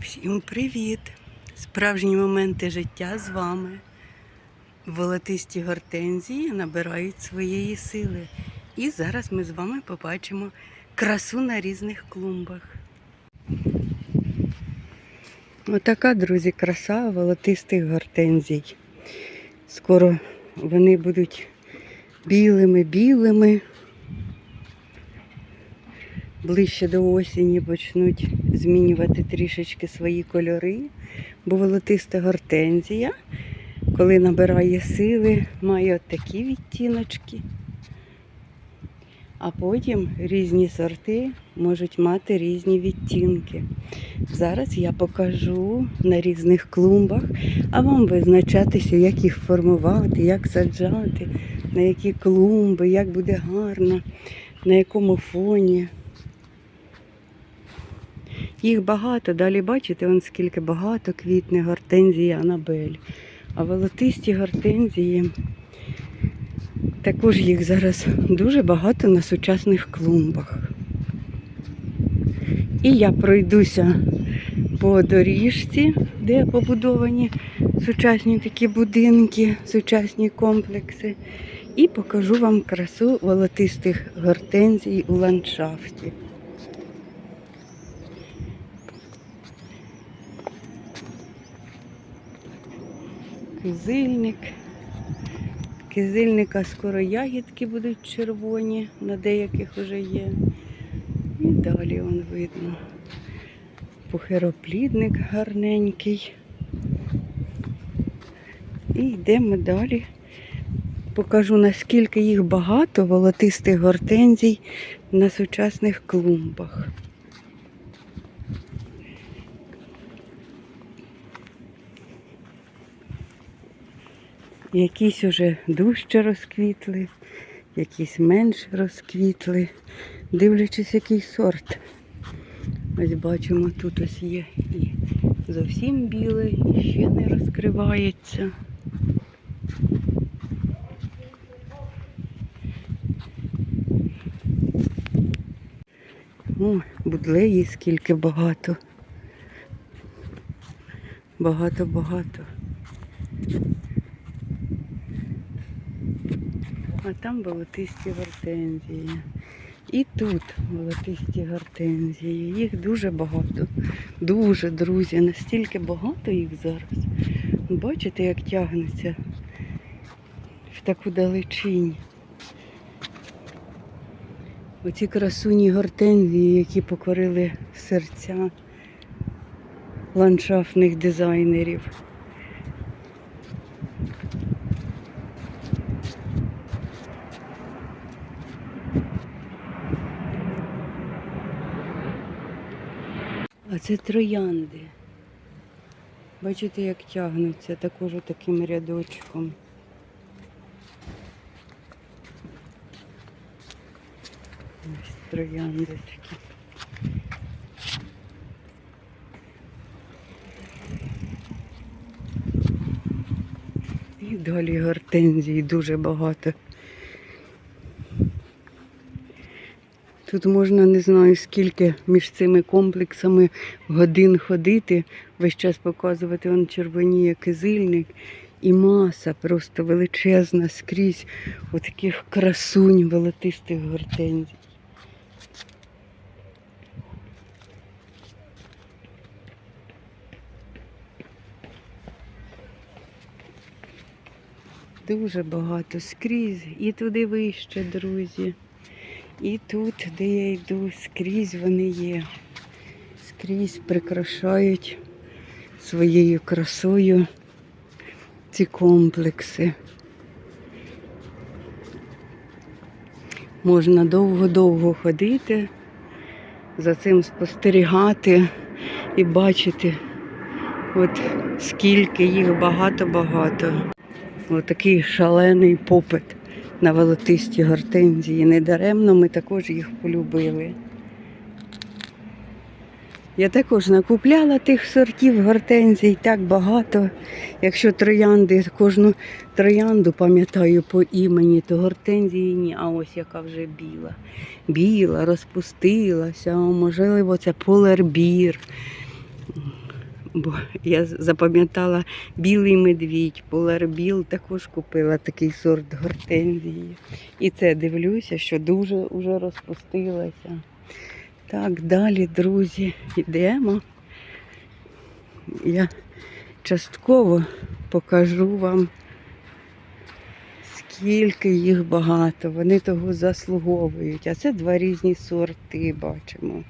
Всім привіт! Справжні моменти життя з вами. Волотисті гортензії набирають своєї сили. І зараз ми з вами побачимо красу на різних клумбах. Отака, друзі, краса волотистих гортензій. Скоро вони будуть білими-білими. Ближче до осені почнуть змінювати трішечки свої кольори, бо волотиста гортензія, коли набирає сили, має от такі відтіночки. А потім різні сорти можуть мати різні відтінки. Зараз я покажу на різних клумбах, а вам визначатися, як їх формувати, як саджати, на які клумби, як буде гарно, на якому фоні. Їх багато, далі бачите, он скільки багато квітне гортензії Анабель. А волотисті гортензії, також їх зараз дуже багато на сучасних клумбах. І я пройдуся по доріжці, де побудовані сучасні такі будинки, сучасні комплекси, і покажу вам красу волотистих гортензій у ландшафті. Кизильник. Кизильника скоро ягідки будуть червоні, на деяких вже є. І далі он видно. Пухироплідник гарненький. І йдемо далі. Покажу, наскільки їх багато волотистих гортензій на сучасних клумбах. Якісь уже дужче розквітли, якісь менш розквітли, дивлячись, який сорт. Ось бачимо, тут ось є і зовсім білий, і ще не розкривається. О, будлеї скільки багато. Багато-багато. А там волотисті гортензії. І тут волотисті гортензії. Їх дуже багато. Дуже, друзі, настільки багато їх зараз. Бачите, як тягнеться в таку далечінь. Оці красуні гортензії, які покорили серця ландшафтних дизайнерів. А це троянди. Бачите, як тягнуться також таким рядочком. Ось трояндочки. І далі гортензій дуже багато. Тут можна не знаю скільки між цими комплексами годин ходити, весь час показувати он червоніє кизильник і маса просто величезна скрізь отаких красунь волотистих гортензій. Дуже багато скрізь і туди вище, друзі. І тут, де я йду, скрізь вони є. Скрізь прикрашають своєю красою ці комплекси. Можна довго-довго ходити, за цим спостерігати і бачити, от скільки їх багато-багато. Отакий шалений попит на волотисті гортензії. Недаремно ми також їх полюбили. Я також накупляла тих сортів гортензій так багато. Якщо троянди, кожну троянду пам'ятаю по імені, то гортензії ні, а ось яка вже біла. Біла, розпустилася, можливо, це полербір. Бо я запам'ятала білий медвідь, поларбіл також купила такий сорт гортензії. І це дивлюся, що дуже вже розпустилася. Так, далі, друзі, йдемо. Я частково покажу вам, скільки їх багато. Вони того заслуговують. А це два різні сорти бачимо.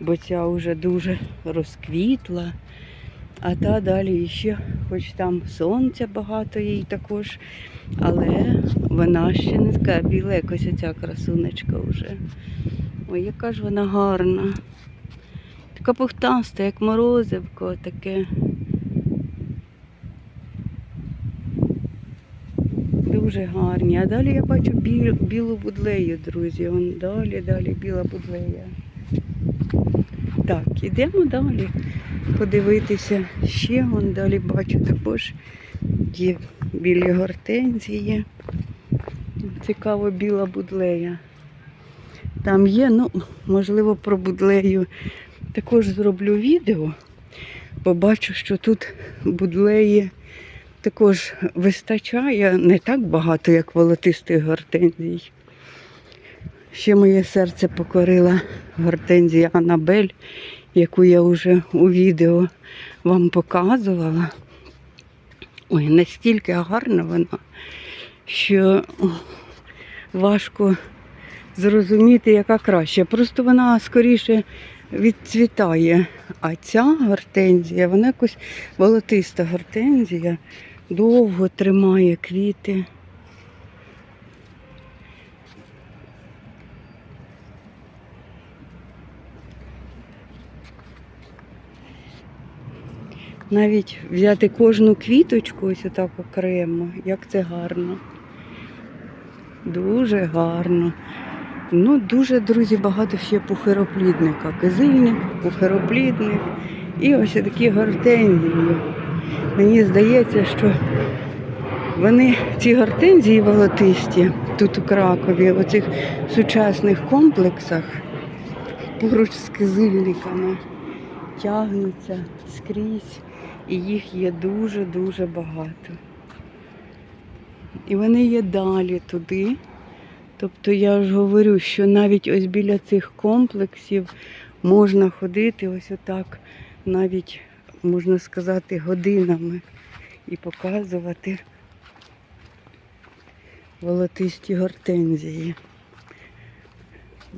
Бо ця вже дуже розквітла. А та далі ще, хоч там сонця багато їй також, але вона ще не така біла, якось оця красунечка вже. Ой, яка ж вона гарна. Така пухтаста, як морозивко, таке. Дуже гарні. А далі я бачу біл, білу будлею, друзі. Вон далі, далі біла будлея. Так, ідемо далі подивитися. Ще вон далі бачу також є білі гортензії. Цікаво біла будлея. Там є, ну, можливо, про будлею також зроблю відео. Побачу, що тут будлеї також вистачає не так багато, як волотистих гортензій. Ще моє серце покорила гортензія Анабель, яку я вже у відео вам показувала. Ой, настільки гарна вона, що важко зрозуміти, яка краще. Просто вона скоріше відцвітає. А ця гортензія, вона якось волотиста гортензія, довго тримає квіти. Навіть взяти кожну квіточку ось отак окремо, як це гарно. Дуже гарно. Ну, дуже, друзі, багато ще пухироплідника. Кизильник, пухироплідник і ось такі гортензії. Мені здається, що вони, ці гортензії волотисті, тут у Кракові, в оцих сучасних комплексах, поруч з кизильниками, тягнуться скрізь, і їх є дуже-дуже багато. І вони є далі туди. Тобто я ж говорю, що навіть ось біля цих комплексів можна ходити ось отак, навіть можна сказати, годинами і показувати волотисті гортензії.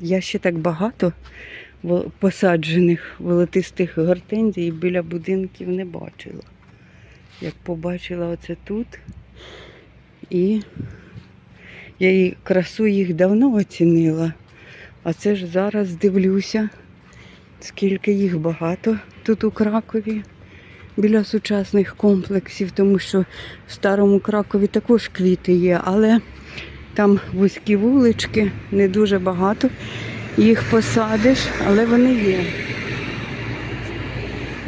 Я ще так багато посаджених волотистих гортензій біля будинків не бачила. Як побачила оце тут. І я її красу їх давно оцінила. А це ж зараз дивлюся, скільки їх багато тут у Кракові біля сучасних комплексів, тому що в старому Кракові також квіти є, але там вузькі вулички, не дуже багато. Їх посадиш, але вони є.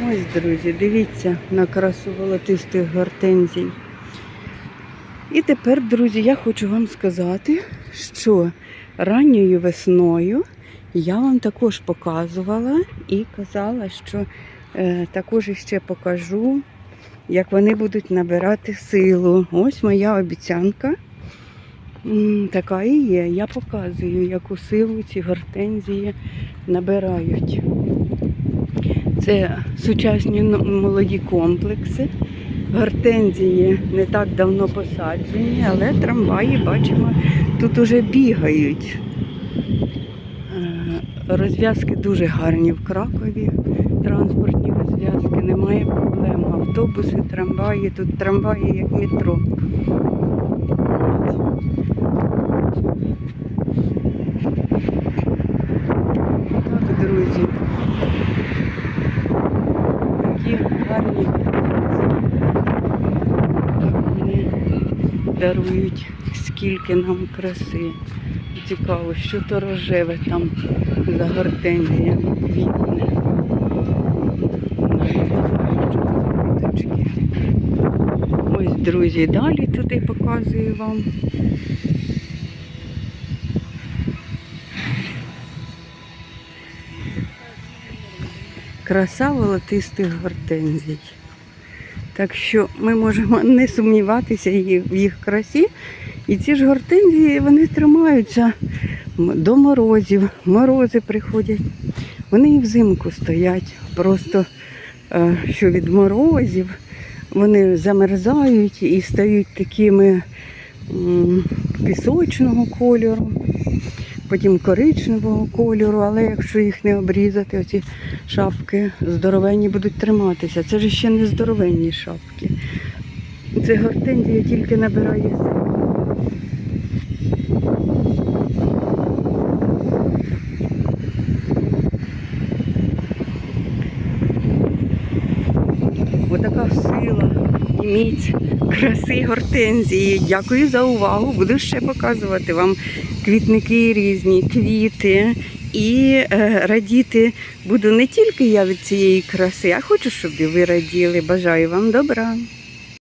Ось, друзі, дивіться на красу волотистих гортензій. І тепер, друзі, я хочу вам сказати, що ранньою весною я вам також показувала і казала, що е, також іще покажу, як вони будуть набирати силу. Ось моя обіцянка. Така і є. Я показую, яку силу ці гортензії набирають. Це сучасні молоді комплекси. Гортензії не так давно посаджені, але трамваї, бачимо, тут уже бігають. Е, Розв'язки дуже гарні в Кракові. Транспортні розв'язки, немає проблем. Автобуси, трамваї, тут трамваї як метро. Так, друзі. Такі гарні вони дарують скільки нам краси. Цікаво, що то рожеве там за гортензіями квітне. Ось, друзі, далі туди показую вам. краса волотистих гортензій. Так що ми можемо не сумніватися в їх красі. І ці ж гортензії вони тримаються до морозів. Морози приходять. Вони і взимку стоять. Просто е, що від морозів вони замерзають і стають такими пісочного кольору, потім коричневого кольору, але якщо їх не обрізати, оці шапки здоровенні будуть триматися. Це ж ще не здоровенні шапки. Це гортензія тільки набирає сили. Отака сила і міць краси гортензії. Дякую за увагу. Буду ще показувати вам квітники різні, квіти. І е, радіти буду не тільки я від цієї краси, а хочу, щоб і ви раділи. Бажаю вам добра.